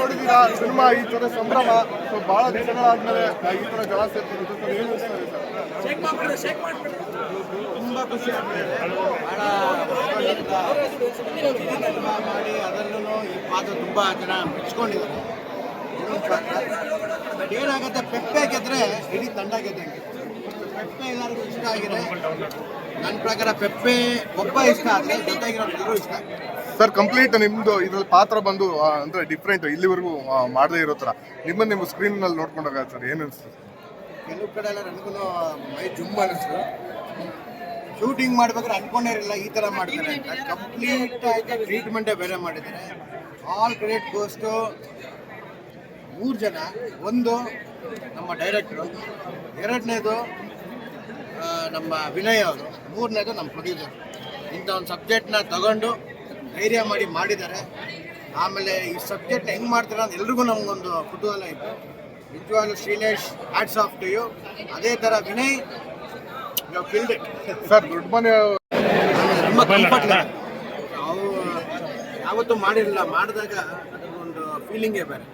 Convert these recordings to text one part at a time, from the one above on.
ನೋಡಿದೀರಾ cinema ಈ ತರ ಸಂಭ್ರಮ ಬಹಳ ದಿನಗಳಾದ್ಮೇಲೆ ಈ ತರ ಜನ ಸೇರ್ತಾರೆ ಇದು ಸರ್ ಏನು ಅನಿಸ್ತಾ ಇದೆ ಸರ್ ತುಂಬಾ ಖುಷಿ ಮಾಡಿ ಈ ತುಂಬಾ ಜನ ಏನಾಗುತ್ತೆ ಪೆಪ್ಪೆ ಗೆದ್ರೆ ಇಡೀ ತಂಡ ಗೆದ್ದಂಗೆ ಪೆಪ್ಪೆ ಎಲ್ಲರಿಗೂ ಇಷ್ಟ ಆಗಿದೆ. ನನ್ನ ಪ್ರಕಾರ ಪೆಪ್ಪೆ ಒಬ್ಬ ಇಷ್ಟ ಆದರೆ ಜೊತೆಗಿರೋರು ಇಷ್ಟ ಸರ್ ಕಂಪ್ಲೀಟ್ ನಿಮ್ದು ಇದ್ರಲ್ಲಿ ಪಾತ್ರ ಬಂದು ಆ, ಅಂದ್ರೆ ಡಿಫ್ರೆಂಟ್ ಇಲ್ಲಿವರೆಗೂ ಆ, ಮಾಡದೇ ಇರೋ ತರ ನಿಮ್ಮ ನಿಮ್ಮ ಸ್ಕ್ರೀನ್ನಲ್ಲಿ ನೋಡ್ಕೊಂಡಾಗ ಸರ್ ಏನು ಅನ್ಸುತ್ತೆ? ಕೆಲವು ಕಡೆ ಎಲ್ಲ ನನಗೂ ಮೈ ಜುಮ್ ಅನಿಸ್ತು ಶೂಟಿಂಗ್ ಮಾಡ್ಬೇಕಾದ್ರೆ ಅನ್ಕೊಂಡೇ ಇರಲಿಲ್ಲ ಈ ಥರ ಮಾಡ್ತಾರೆ ಕಂಪ್ಲೀಟ್ ಆಗಿ ಟ್ರೀಟ್ಮೆಂಟೇ ಬೇರೆ ಮಾಡಿದ್ದಾರೆ. ಆಲ್ ಕ್ರೆಡಿಟ್ ಗೋಸ್ಟು ಮೂರು ಜನ. ಒಂದು ನಮ್ಮ ಡೈರೆಕ್ಟ್ರು ಎರಡನೇದು ನಮ್ಮ ವಿನಯ್ ಅವರು ಮೂರನೇದು ನಮ್ಮ ಪ್ರೊಡ್ಯೂಸರ್ ಇಂಥ ಒಂದು ಸಬ್ಜೆಕ್ಟ್ನ ತಗೊಂಡು ಧೈರ್ಯ ಮಾಡಿ ಮಾಡಿದ್ದಾರೆ. ಆಮೇಲೆ ಈ ಸಬ್ಜೆಕ್ಟ್ ಹೆಂಗೆ ಮಾಡ್ತಾರೆ ಅಂತ ಎಲ್ರಿಗೂ ನಮಗೊಂದು ಕುತೂಹಲ ಇತ್ತು ನಿಜವಾಗ್ಲೂ Shrilesh hats off to you ಅದೇ ಥರ ವಿನಯ್ ನಾವು ಕಿಲ್ಡ್ ಸರ್ ದೊಡ್ಡ ಮನೆ ತುಂಬ ಕಂಫರ್ಟ್ ನಾವು ಯಾವತ್ತೂ ಮಾಡಿರಲಿಲ್ಲ ಮಾಡಿದಾಗ ಅದಕ್ಕೊಂದು ಫೀಲಿಂಗೇ ಬೇರೆ.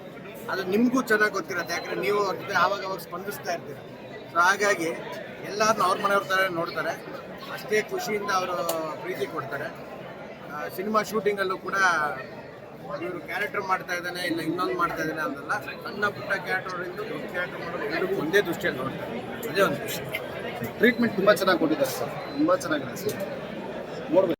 ಅದು ನಿಮಗೂ ಚೆನ್ನಾಗಿ ಗೊತ್ತಿರುತ್ತೆ ಯಾಕಂದರೆ ನೀವು ಅವ್ರ ಜೊತೆ ಆವಾಗ ಅವಾಗ ಸ್ಪಂದಿಸ್ತಾ ಇರ್ತೀರ. ಸೊ ಹಾಗಾಗಿ ಎಲ್ಲರನ್ನ ಅವ್ರ ಮನೆಯವ್ರ ಥರ ನೋಡ್ತಾರೆ. ಅಷ್ಟೇ ಖುಷಿಯಿಂದ ಅವರು ಪ್ರೀತಿ ಕೊಡ್ತಾರೆ. ಸಿನಿಮಾ ಶೂಟಿಂಗಲ್ಲೂ ಕೂಡ ಇವರು ಕ್ಯಾರೆಕ್ಟರ್ ಮಾಡ್ತಾ ಇದ್ದಾನೆ, ಇಲ್ಲ ಇನ್ನೊಂದು ಮಾಡ್ತಾ ಇದ್ದಾನೆ ಅಂತಲ್ಲ ಸಣ್ಣ ಪುಟ್ಟ ಕ್ಯಾರೆಕ್ಟರಿಂದ ದೊಡ್ಡ ಕ್ಯಾರೆಕ್ಟರ್ ಮಾಡೋದು ಎಲ್ಲರಿಗೂ ಒಂದೇ ದೃಷ್ಟಿಯಲ್ಲಿ ನೋಡ್ತಾರೆ. ಅದೇ ಒಂದು ಟ್ರೀಟ್ಮೆಂಟ್ ತುಂಬ ಚೆನ್ನಾಗಿ ಕೊಟ್ಟಿದ್ದಾರೆ ಸರ್. ತುಂಬ ಚೆನ್ನಾಗಿದೆ ಸರ್. ನೋಡ್ಬೇಕು.